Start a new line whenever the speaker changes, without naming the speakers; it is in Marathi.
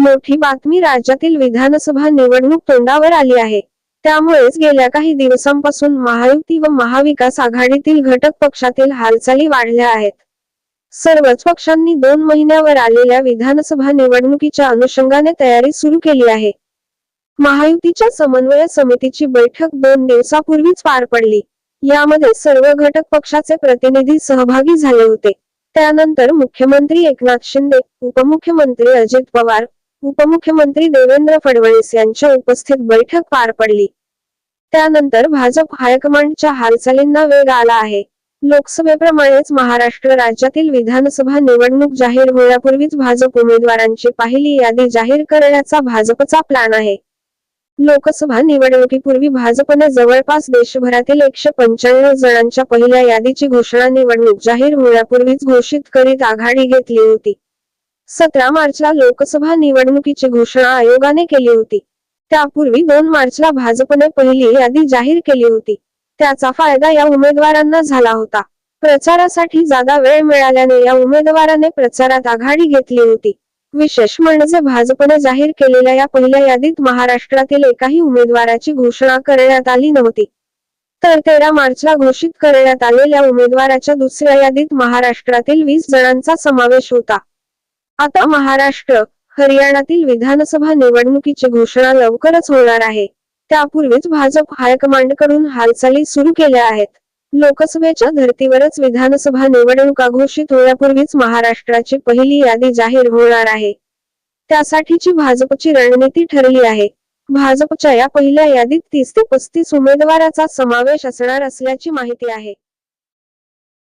मोठी बातमी राज्यातील विधानसभा निवडणूक तोंडावर आली आहे. त्यामुळेच गेल्या काही दिवसांपासून महायुती व महाविकास आघाडीतील घटक पक्षातील हालचाली वाढल्या आहेत. सर्वच पक्षांनी दोन महिन्यावर आलेल्या विधानसभा निवडणुकीच्या अनुषंगाने तयारी सुरू केली आहे. महायुतीच्या समन्वय समितीची बैठक दोन दिवसापूर्वीच पार पडली. यामध्ये सर्व घटक पक्षाचे प्रतिनिधी सहभागी झाले होते. त्यानंतर मुख्यमंत्री एकनाथ शिंदे उपमुख्यमंत्री अजित पवार उपमुख्यमंत्री देवेंद्र फडणवीस यांच्या उपस्थित बैठक पार पडली. त्यानंतर भाजप हायकमांडच्या हालचालींना वेग आला आहे. लोकसभेप्रमाणेच महाराष्ट्र राज्यातील विधानसभा निवडणूक जाहीर होण्यापूर्वीच भाजप उमेदवारांची पहिली यादी जाहीर करण्याचा भाजपचा प्लॅन आहे. लोकसभा निवडणुकीपूर्वी भाजपने जवळपास देशभरातील एकशे पंच्याण्णव जणांच्या पहिल्या यादीची घोषणा निवडणूक जाहीर होण्यापूर्वीच घोषित करीत आघाडी घेतली होती. सतरा मार्चला लोकसभा निवडणुकीची घोषणा आयोगाने केली होती. त्यापूर्वी दोन मार्चला भाजपने पहिली यादी जाहीर केली होती. त्याचा फायदा या उमेदवारांना झाला होता. प्रचारासाठी जादा वेळ मिळाल्याने या उमेदवाराने प्रचारात आघाडी घेतली होती. विशेष म्हणजे भाजपने जाहीर केलेल्या या पहिल्या यादीत महाराष्ट्रातील एकाही उमेदवाराची घोषणा करण्यात आली नव्हती. तर तेरा मार्चला घोषित करण्यात आलेल्या उमेदवाराच्या दुसऱ्या यादीत महाराष्ट्रातील वीस जणांचा समावेश होता. आता महाराष्ट्र हरियाणातील विधानसभा निवडणुकीची घोषणा लवकरच होणार आहे. त्यापूर्वीच भाजप हायकमांडकडून हालचाली सुरू केल्या आहेत. लोकसभेच्या धर्तीवरच विधानसभा निवडणुका घोषित होण्यापूर्वीच महाराष्ट्राची पहिली यादी जाहीर होणार आहे. त्यासाठीची भाजपची रणनीती ठरली आहे. भाजपच्या या पहिल्या यादीत तीस ते पस्तीस उमेदवाराचा समावेश असणार असल्याची माहिती आहे.